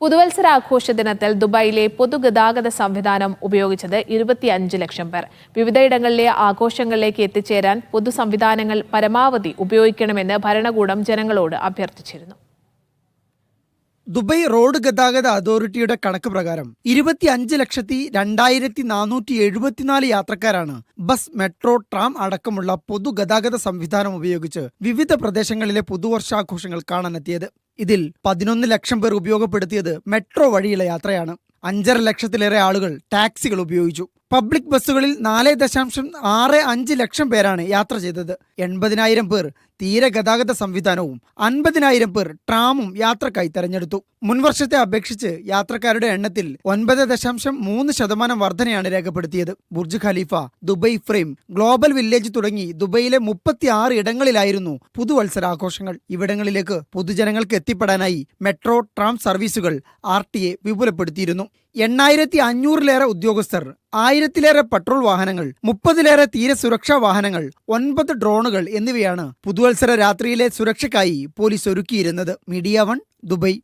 പുതുവത്സര ആഘോഷ ദിനത്തിൽ ദുബായിലെ പൊതുഗതാഗത സംവിധാനം ഉപയോഗിച്ചത് ഇരുപത്തിയഞ്ച് ലക്ഷം പേർ. വിവിധയിടങ്ങളിലെ ആഘോഷങ്ങളിലേക്ക് എത്തിച്ചേരാൻ പൊതു സംവിധാനങ്ങൾ പരമാവധി ഉപയോഗിക്കണമെന്ന് ഭരണകൂടം ജനങ്ങളോട് അഭ്യർത്ഥിച്ചിരുന്നു. ദുബൈ റോഡ് ഗതാഗത അതോറിറ്റിയുടെ കണക്ക് പ്രകാരം ഇരുപത്തിയഞ്ച് ലക്ഷത്തി രണ്ടായിരത്തി നാനൂറ്റി എഴുപത്തിനാല് യാത്രക്കാരാണ് ബസ് മെട്രോ ട്രാം അടക്കമുള്ള പൊതുഗതാഗത സംവിധാനം ഉപയോഗിച്ച് വിവിധ പ്രദേശങ്ങളിലെ പുതുവർഷാഘോഷങ്ങൾ കാണാനെത്തിയത്. ഇതിൽ പതിനൊന്ന് ലക്ഷം പേർ ഉപയോഗപ്പെടുത്തിയത് മെട്രോ വഴിയുള്ള യാത്രയാണ്. അഞ്ചര ലക്ഷത്തിലേറെ ആളുകൾ ടാക്സികൾ ഉപയോഗിച്ചു. പബ്ലിക് ബസ്സുകളിൽ നാല് ദശാംശം ആറ് അഞ്ച് ലക്ഷം പേരാണ് യാത്ര ചെയ്തത്. എൺപതിനായിരം പേർ തീര ഗതാഗത സംവിധാനവും അൻപതിനായിരം പേർ ട്രാമും യാത്രക്കായി തെരഞ്ഞെടുത്തു. മുൻവർഷത്തെ അപേക്ഷിച്ച് യാത്രക്കാരുടെ എണ്ണത്തിൽ ഒൻപത് ദശാംശം മൂന്ന് ശതമാനം വർധനയാണ് രേഖപ്പെടുത്തിയത്. Burj Khalifa Dubai frame global village തുടങ്ങി ദുബൈയിലെ മുപ്പത്തി ആറ് ഇടങ്ങളിലായിരുന്നു പുതുവത്സരാഘോഷങ്ങൾ ഇവിടങ്ങളിലേക്ക് പൊതുജനങ്ങൾക്ക് എത്തിപ്പെടാനായി മെട്രോ ട്രാം സർവീസുകൾ ആർ ടി എ വിപുലപ്പെടുത്തിയിരുന്നു. എണ്ണായിരത്തി അഞ്ഞൂറിലേറെ ഉദ്യോഗസ്ഥർ ആയിരത്തിലേറെ പട്രോൾ വാഹനങ്ങൾ മുപ്പതിലേറെ തീര സുരക്ഷാ വാഹനങ്ങൾ ഒൻപത് ഡ്രോണുകൾ എന്നിവയാണ് പുതുവത്സര രാത്രിയിലെ സുരക്ഷയ്ക്കായി പോലീസ് ഒരുക്കിയിരുന്നത്. Media one Dubai.